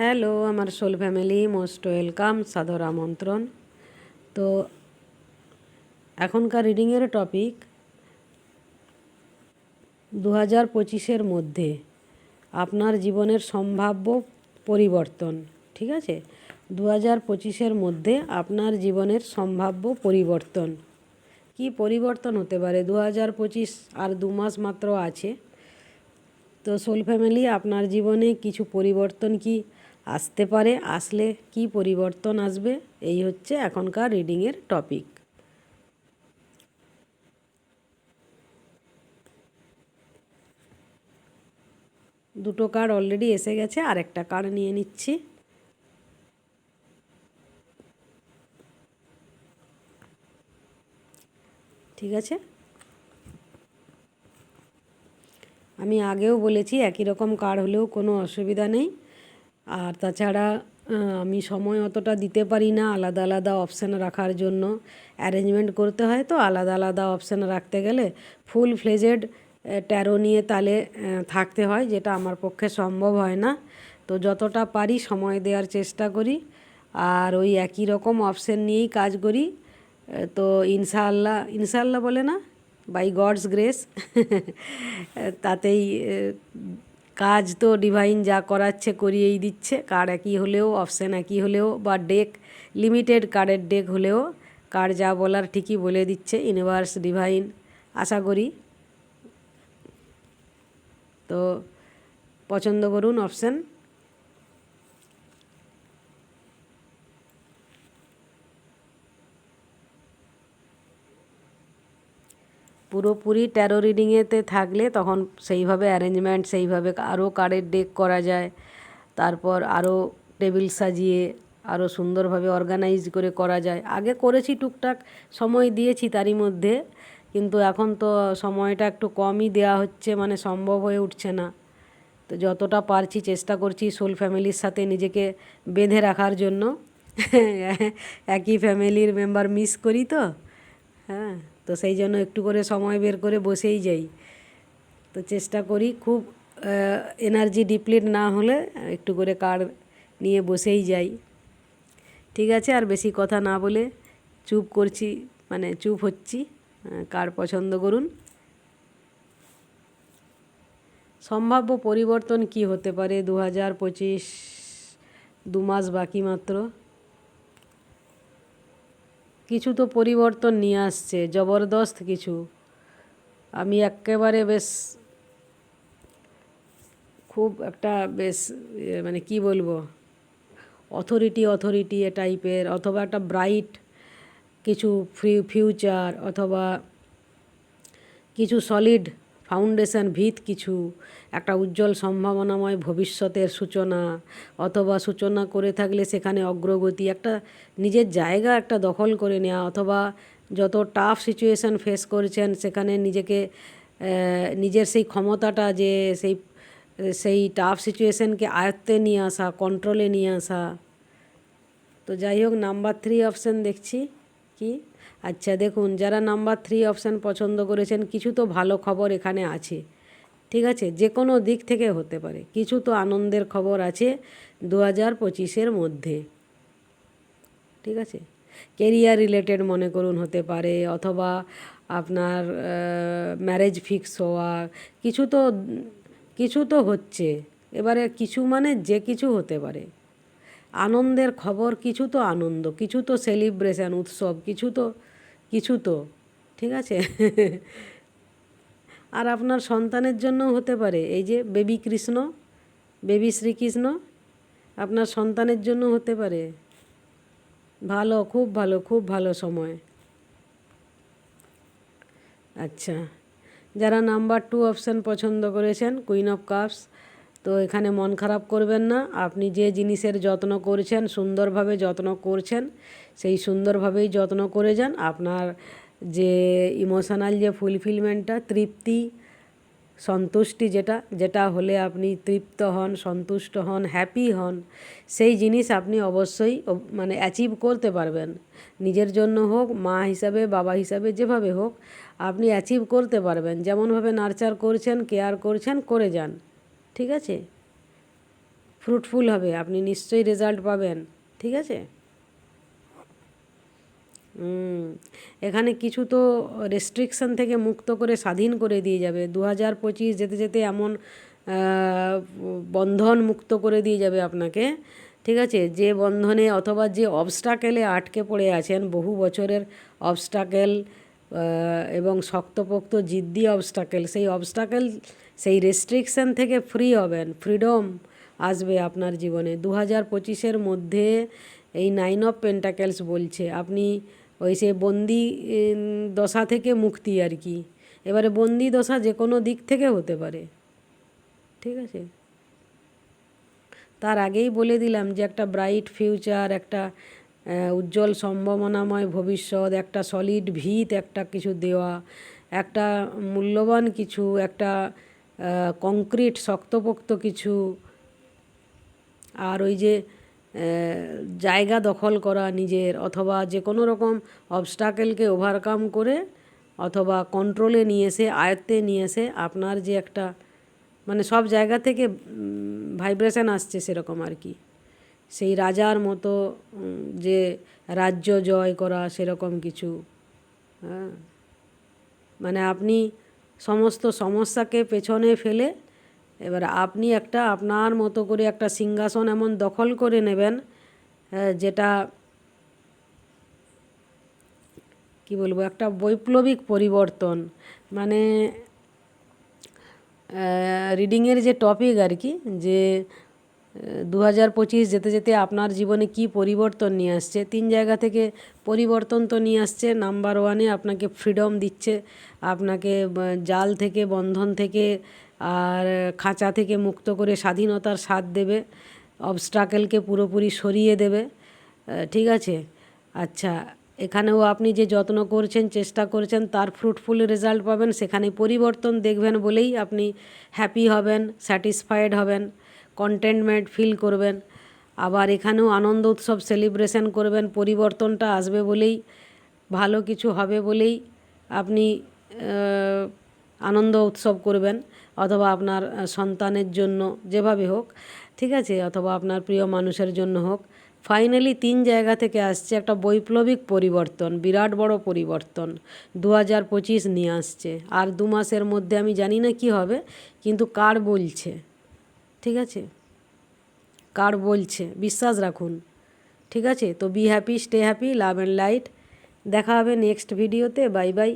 Hello, আমার soul family, most welcome, সাদর আমন্ত্রণ। তো এখনকার রিডিংয়ের টপিক দু হাজার পঁচিশের মধ্যে আপনার জীবনের সম্ভাব্য পরিবর্তন, ঠিক আছে? দু হাজার পঁচিশের মধ্যে আপনার জীবনের সম্ভাব্য পরিবর্তন। কি পরিবর্তন হতে পারে? দু হাজার পঁচিশ আর দু মাস মাত্র আছে। তো সোল ফ্যামিলি, আপনার জীবনে কিছু পরিবর্তন কি আসতে পারে, আসলে কি পরিবর্তন আসবে, এই হচ্ছে এখনকার রিডিংয়ের টপিক। দুটো কার্ড অলরেডি এসে গেছে আর একটা কার্ড নিয়ে নিচ্ছি। ঠিক আছে? আমি আগেও বলেছি, একই রকম কার্ড হলেও কোনো অসুবিধা নেই। আর তাছাড়া আমি সময় অতটা দিতে পারি না আলাদা আলাদা অপশান রাখার জন্য। অ্যারেঞ্জমেন্ট করতে হয় তো আলাদা আলাদা অপশান রাখতে গেলে ফুল ফ্লেজেড ট্যারো নিয়ে তালে থাকতে হয়, যেটা আমার পক্ষে সম্ভব হয় না। তো যতটা পারি সময় দেওয়ার চেষ্টা করি। আর ওই একই রকম অপশান নিয়েই কাজ করি। তো ইনশাআল্লাহ ইনশাআল্লাহ বলে না বাই গডস গ্রেস তাতেই কাজ তো ডিভাইন যা করাচ্ছে করিয়েই দিচ্ছে। কার একই হলেও অপশান একই হলেও, বা ডেক লিমিটেড কার্ডের ডেক হলেও কার যা বলার ঠিকই বলে দিচ্ছে ইউনিভার্স ডিভাইন আশা করি। তো পছন্দ করুন অপশান পুরোপুরি ট্যারো রিডিংয়েতে থাকলে তখন সেইভাবে অ্যারেঞ্জমেন্ট সেইভাবে আরও কার্ডের ডেক করা যায়। তারপর আরও টেবিল সাজিয়ে আরও সুন্দরভাবে অর্গানাইজ করে করা যায়। আগে করেছি টুকটাক, সময় দিয়েছি তারই মধ্যে, কিন্তু এখন তো সময়টা একটু কমই দেওয়া হচ্ছে মানে সম্ভব হয়ে উঠছে না। তো যতটা পারছি চেষ্টা করছি সোল ফ্যামিলির সাথে নিজেকে বেঁধে রাখার জন্য। একই ফ্যামিলির মেম্বার মিস করি তো? হ্যাঁ। তো সেই জন্য একটু করে সময় বের করে বসেই যাই। তো চেষ্টা করি খুব এনার্জি ডিপ্লিট না হলে একটু করে কার নিয়ে বসেই যাই। ঠিক আছে, আর বেশি কথা না বলে চুপ করছি মানে চুপ হচ্ছি কার পছন্দ করুন। সম্ভাব্য পরিবর্তন কি হতে পারে? দু হাজার পঁচিশ, দু মাস বাকি মাত্র। কিছু তো পরিবর্তন নিয়ে আসছে, জবরদস্ত কিছু। আমি একেবারে বেশ খুব একটা বেশ মানে কি বলব অথরিটি অথরিটি এ টাইপের অথবা একটা ব্রাইট কিছু ফিউচার অথবা কিছু সলিড ফাউন্ডেশন ভিত কিছু, একটা উজ্জ্বল সম্ভাবনাময় ভবিষ্যতের সূচনা, অথবা সূচনা করে থাকলে সেখানে অগ্রগতি, একটা নিজের জায়গা একটা দখল করে নেওয়া অথবা যত টাফ সিচুয়েশান ফেস করছেন, সেখানে নিজেকে নিজের সেই ক্ষমতাটা যে সেই সেই টাফ সিচুয়েশানকে আয়ত্তে নিয়ে আসা কন্ট্রোলে নিয়ে আসা। তো যাই হোক নাম্বার থ্রি অপশান দেখছি, কি? আচ্ছা দেখুন, যারা নাম্বার থ্রি অপশান পছন্দ করেছেন, কিছু তো ভালো খবর এখানে আছে। ঠিক আছে যে কোনো দিক থেকে হতে পারে। কিছু তো আনন্দের খবর আছে দু হাজার পঁচিশের মধ্যে। ঠিক আছে? কেরিয়ার রিলেটেড মনে করুন হতে পারে, অথবা আপনার ম্যারেজ ফিক্স হওয়া, কিছু তো কিছু তো হচ্ছে। এবারে কিছু মানে যে কিছু হতে পারে। আনন্দের খবর, কিছু তো আনন্দ, কিছু তো সেলিব্রেশন উৎসব, কিছু তো কিছু তো, ঠিক আছে? আর আপনার সন্তানের জন্য হতে পারে, এই যে বেবি কৃষ্ণ, বেবি শ্রীকৃষ্ণ, আপনার সন্তানের জন্য হতে পারে। ভালো, খুব ভালো খুব ভালো সময়। আচ্ছা যারা নাম্বার টু অপশান পছন্দ করেছেন কুইন অফ কাপস তো এখানে মন খারাপ করবেন না। আপনি যে জিনিসের যত্ন করছেন, সুন্দরভাবে যত্ন করছেন, সেই সুন্দরভাবেই যত্ন করে যান। আপনার যে ইমোশনাল যে ফুলফিলমেন্টটা, তৃপ্তি, সন্তুষ্টি যেটা যেটা হলে আপনি তৃপ্ত হন, সন্তুষ্ট হন হ্যাপি হন, সেই জিনিস আপনি অবশ্যই মানে অ্যাচিভ করতে পারবেন। নিজের জন্য হোক, মা হিসাবে, বাবা হিসাবে, যেভাবে হোক, আপনি অ্যাচিভ করতে পারবেন। যেমনভাবে নার্চার করছেন কেয়ার করছেন, করে যান। ঠিক আছে? ফ্রুটফুল হবে, আপনি নিশ্চয়ই রেজাল্ট পাবেন, ঠিক আছে? এখানে কিছু তো রেস্ট্রিকশন থেকে মুক্ত করে স্বাধীন করে দিয়ে যাবে। দু হাজার পঁচিশ যেতে যেতে এমন বন্ধন মুক্ত করে দিয়ে যাবে আপনাকে, ঠিক আছে? যে বন্ধনে অথবা যে অবস্টাকেলে আটকে পড়ে আছেন, বহু বছরের অবস্টাকেল এবং শক্তপোক্ত জিদ্দি অবস্টাকেল সেই অবস্টাকেল সেই রেস্ট্রিকশন থেকে ফ্রি হবেন। ফ্রিডম আসবে আপনার জীবনে। দু হাজার পঁচিশের মধ্যে এই নাইন অফ পেন্টাকেলস বলছে, আপনি ওই সে বন্দি দশা থেকে মুক্তি আর কি। এবারে বন্দি দশা যে কোনো দিক থেকে হতে পারে। ঠিক আছে? তার আগেই বলে দিলাম যে একটা ব্রাইট ফিউচার একটা উজ্জ্বল সম্ভাবনাময় ভবিষ্যৎ, একটা সলিড ভিত, একটা কিছু দেওয়া, একটা মূল্যবান কিছু, একটা কংক্রিট শক্তপোক্ত কিছু, আর ওই যে জায়গা দখল করা নিজের, অথবা যে কোনো রকম অবস্টাকেলকে ওভারকাম করে, অথবা কন্ট্রোলে নিয়ে এসে, আয়ত্তে নিয়ে এসে আপনার যে একটা মানে সব জায়গা থেকে ভাইব্রেশন আসছে সেরকম আর কি। সেই রাজার মতো যে রাজ্য জয় করা সেরকম কিছু। হ্যাঁ? মানে আপনি সমস্ত সমস্যাকে পেছনে ফেলে এবার আপনি একটা আপনার মতো করে একটা সিংহাসন এমন দখল করে নেবেন আহ, যেটা কি বলব একটা বৈপ্লবিক পরিবর্তন। মানে রিডিংয়ের যে টপিক আর কি যে দু হাজার পঁচিশ যেতে যেতে আপনার জীবনে কি পরিবর্তন নিয়ে আসছে? তিন জায়গা থেকে পরিবর্তন তো নিয়ে আসছে। নাম্বার ওয়ানে আপনাকে ফ্রিডম দিচ্ছে, আপনাকে জাল থেকে, বন্ধন থেকে, আর খাঁচা থেকে মুক্ত করে স্বাধীনতার স্বাদ দেবে অবস্ট্রাকেলকে পুরোপুরি সরিয়ে দেবে। ঠিক আছে? আচ্ছা এখানেও আপনি যে যত্ন করছেন, চেষ্টা করছেন, তার ফ্রুটফুল রেজাল্ট পাবেন। সেখানে পরিবর্তন দেখবেন বলেই আপনি হ্যাপি হবেন স্যাটিসফাইড হবেন। কন্টেন্টমেন্ট ফিল করবেন। আবার এখানেও আনন্দ উৎসব সেলিব্রেশন করবেন। পরিবর্তনটা আসবে বলেই, ভালো কিছু হবে বলেই আপনি আনন্দ উৎসব করবেন। অথবা আপনার সন্তানের জন্য যেভাবে হোক, ঠিক আছে? অথবা আপনার প্রিয় মানুষের জন্য হোক। ফাইনালি তিন জায়গা থেকে আসছে একটা বৈপ্লবিক পরিবর্তন, বিরাট বড় পরিবর্তন। দু হাজার পঁচিশ নিয়ে আসছে। আর দু মাসের মধ্যে আমি জানি না কি হবে, কিন্তু কার বলছে। ঠিক আছে? কার বলছে? বিশ্বাস রাখুন। ঠিক আছে? তো be happy stay happy love and light দেখা হবে নেক্সট ভিডিওতে বাই বাই